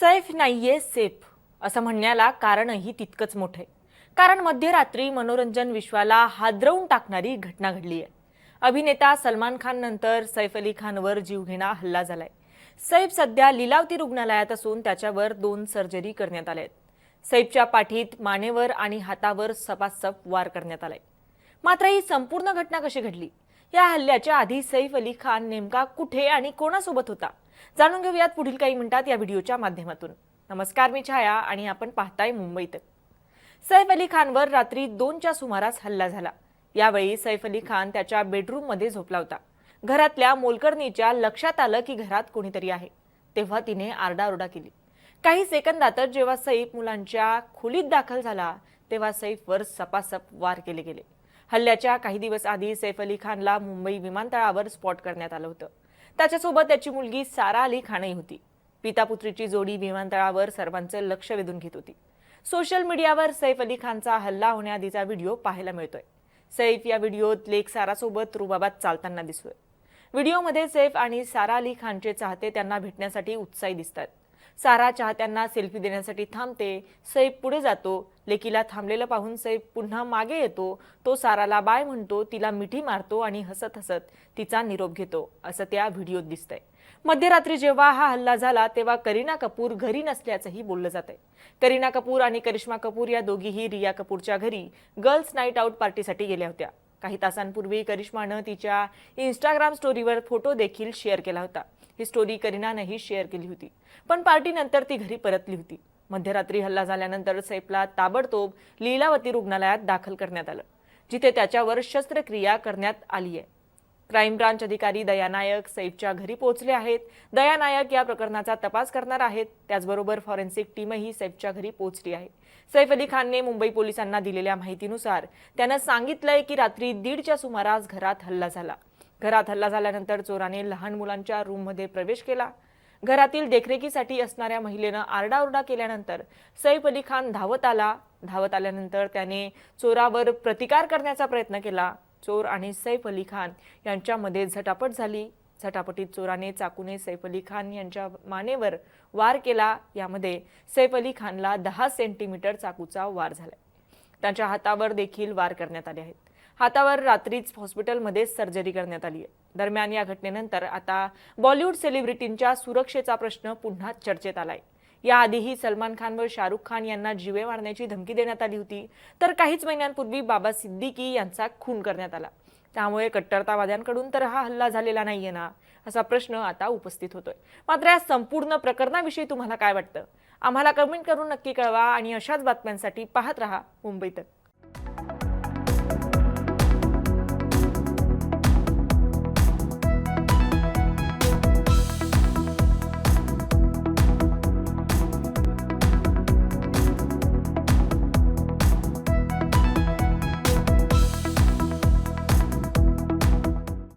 सैफ नाहीये सेफ असं म्हणण्याला कारणही तितकंच मोठं आहे. कारण मध्यरात्री मनोरंजन विश्वाला हादरवून टाकणारी घटना घडली आहे अभिनेता सलमान खान नंतर सैफ अली खानवर जीवघेणा हल्ला झालाय. सैफ सध्या लिलावती रुग्णालयात असून त्याच्यावर दोन सर्जरी करण्यात आल्या आहेत सैफच्या पाठीत मानेवर आणि हातावर सपासप वार करण्यात आलाय. मात्र ही संपूर्ण घटना कशी घडली? या हल्ल्याच्या आधी सैफ अली खान नेमका कुठे आणि कोणासोबत होता? जाणून घेऊयात पुढील काही मिनिटात या व्हिडिओच्या माध्यमातून. नमस्कार मी छाया आणि आपण पाहताय मुंबईत. सैफ अली खानवर रात्री दोनच्या सुमारास हल्ला झाला. यावेळी सैफ अली खान त्याच्या बेडरूममध्ये झोपला होता. घरातल्या मोलकर्णीच्या लक्षात आलं की घरात कोणीतरी आहे. तेव्हा तिने आरडाओरडा केली. काही सेकंदातच जेव्हा सैफ मुलांच्या खोलीत दाखल झाला तेव्हा सैफवर सपासप वार केले गेले. हल्ल्याच्या काही दिवस आधी सैफ अली खानला मुंबई विमानतळावर स्पॉट करण्यात आलं होतं. त्याच्यासोबत त्याची मुलगी सारा अली खानही होती. पितापुत्रीची जोडी विमानतळावर सर्वांचं लक्ष वेधून घेत होती. सोशल मीडियावर सैफ अली खानचा हल्ला होण्याआधीचा व्हिडिओ पाहायला मिळतोय. सैफ या व्हिडिओत लेख सारासोबत रुबाबात चालताना दिसतोय. व्हिडिओमध्ये सैफ आणि सारा अली खानचे चाहते त्यांना भेटण्यासाठी उत्साही दिसतात. सारा चाहत्यांना सेल्फी देण्यासाठी थांबते सैफ पुढे जातो लेकीला थांबलेलं पाहून सैफ पुन्हा मागे येतो तो साराला बाय म्हणतो तिला मिठी मारतो आणि हसत हसत तिचा निरोप घेतो असं त्या व्हिडिओत दिसतंय. मध्यरात्री जेव्हा हा हल्ला झाला तेव्हा करीना कपूर घरी नसल्याचंही बोललं जात आहे करीना कपूर आणि करिश्मा कपूर या दोघीही रिया कपूरच्या घरी गर्ल्स नाईट आऊट पार्टीसाठी गेल्या होत्या. काही तासांपूर्वी करिश्मानं तिच्या इंस्टाग्राम स्टोरीवर फोटो देखील शेअर केला होता. ही स्टोरी करीनानंही शेअर केली होती. पण पार्टीनंतर ती घरी परतली होती. मध्यरात्री हल्ला झाल्यानंतर सैफला ताबडतोब लीलावती रुग्णालयात दाखल करण्यात आलं जिथे त्याच्यावर शस्त्रक्रिया करण्यात आली आहे क्राईम ब्रांच अधिकारी दया नायक सैफच्या घरी पोहोचले आहेत. दया नायक या प्रकरणाचा तपास करणार आहेत. त्याचबरोबर फॉरेन्सिक टीमही सैफच्या घरी पोहोचली आहे. सैफ अली खानने मुंबई पोलिसांना दिलेल्या माहितीनुसार त्यानं सांगितलंय की रात्री दीडच्या सुमारास घरात हल्ला झाला. घरात हल्ला झाल्यानंतर चोराने लहान मुलांच्या रूममध्ये प्रवेश केला. घरातील देखरेखीसाठी असणाऱ्या महिलेनं आरडाओरडा केल्यानंतर सैफ अली खान धावत आला. धावत आल्यानंतर त्याने चोरावर प्रतिकार करण्याचा प्रयत्न केला. चोर आणि सैफ अली खान यांच्यामध्ये झटापट झाली. झटापटीत चोराने चाकूने सैफ अली खान यांच्या मानेवर वार केला. यामध्ये सैफ अली खानला दहा सेंटीमीटर चाकूचा वार झालाय. त्यांच्या हातावर देखील वार करण्यात आले आहेत. हातावर रात्रीच हॉस्पिटलमध्ये सर्जरी करण्यात आली आहे. दरम्यान या घटनेनंतर आता बॉलिवूड सेलिब्रिटींच्या सुरक्षेचा प्रश्न पुन्हा चर्चेत आलाय. याआधीही सलमान खान व शाहरुख खान यांना जीवे मारण्याची धमकी देण्यात आली होती. तर काहीच महिन्यांपूर्वी बाबा सिद्दीकी यांचा खून करण्यात आला. त्यामुळे कट्टरतावाद्यांकडून तर हा हल्ला झालेला नाहीये ना? असा प्रश्न आता उपस्थित होतोय. मात्र या संपूर्ण प्रकरणाविषयी तुम्हाला काय वाटतं? आम्हाला कमेंट करून नक्की कळवा आणि अशाच बातम्यांसाठी पाहत रहा मुंबई तक.